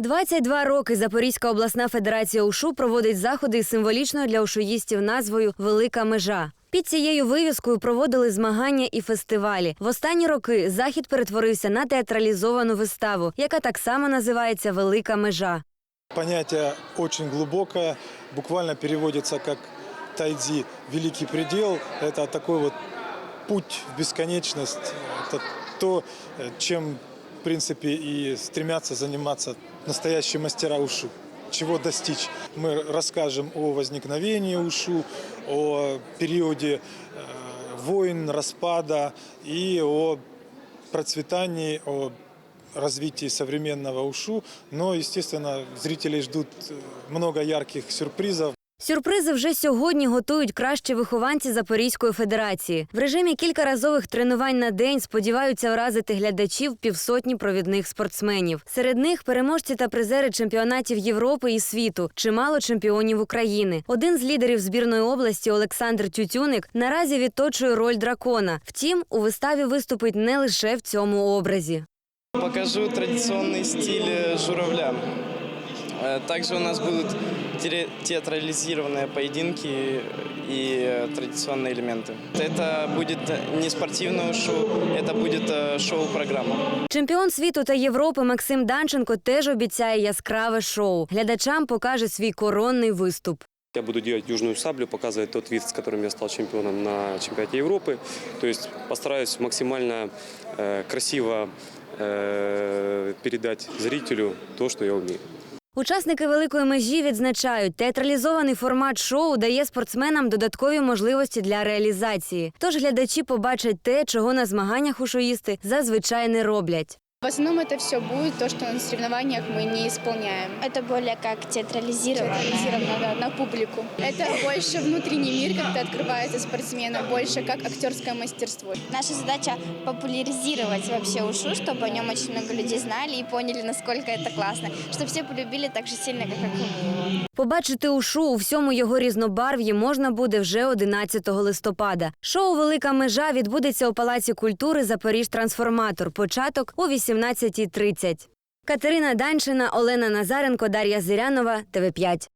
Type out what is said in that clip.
22 роки Запорізька обласна федерація УШУ проводить заходи із символічною для ушуїстів назвою Велика межа. Під цією вивіскою проводили змагання і фестивалі. В останні роки захід перетворився на театралізовану виставу, яка так само називається Велика межа. Понятие очень глубокое, буквально переводится как тайдзи «великий предел». Это такой вот путь в бесконечность. Это то, э, чем, в принципе, и стремятся заниматься настоящие мастера ушу. Чего достичь? Мы расскажем о возникновении ушу, о периоде э, войн, распада и о процветании, о развитии современного ушу. Но, естественно, зрителей ждут э, много ярких сюрпризов. Сюрпризи вже сьогодні готують кращі вихованці Запорізької федерації. В режимі кількаразових тренувань на день сподіваються вразити глядачів півсотні провідних спортсменів. Серед них переможці та призери чемпіонатів Європи і світу, чимало чемпіонів України. Один з лідерів збірної області Олександр Тютюник наразі відточує роль дракона. Втім, у виставі виступить не лише в цьому образі. Покажу традиционный стиль журавля. Э, Также у нас будут тере- театрализированные поединки и э, традиционные элементы. Это будет не спортивное шоу, это будет э, шоу-программа. Чемпіон світу та Європи Максим Данченко теж обіцяє яскраве шоу. Глядачам покаже свій коронний виступ. Я буду делать южную саблю, показывать тот вид, с которым я стал чемпионом на чемпионате Европы. То есть постараюсь максимально э, красиво э, передать зрителю то, что я умею. Учасники великої межі відзначають, театралізований формат шоу дає спортсменам додаткові можливості для реалізації. Тож глядачі побачать те, чого на змаганнях у шоїсти зазвичай не роблять. В основном это все будет то, что на соревнованиях мы не исполняем. Это более как театрализировано. Театрализировано, да, на публику. Это больше внутренний мир как-то открывается спортсмена, больше как актерское мастерство. Наша задача популяризировать вообще ушу, чтобы о нем очень много людей знали и поняли, насколько это классно. Чтобы все полюбили так же сильно, как и мы. Побачити ушу у всьому його різнобарв'ї можна буде вже 11 листопада. Шоу Велика межа відбудеться у Палаці культури Запоріж Трансформатор. Початок о 18.30. Катерина Данчина, Олена Назаренко, Дар'я Зирянова, ТВ5.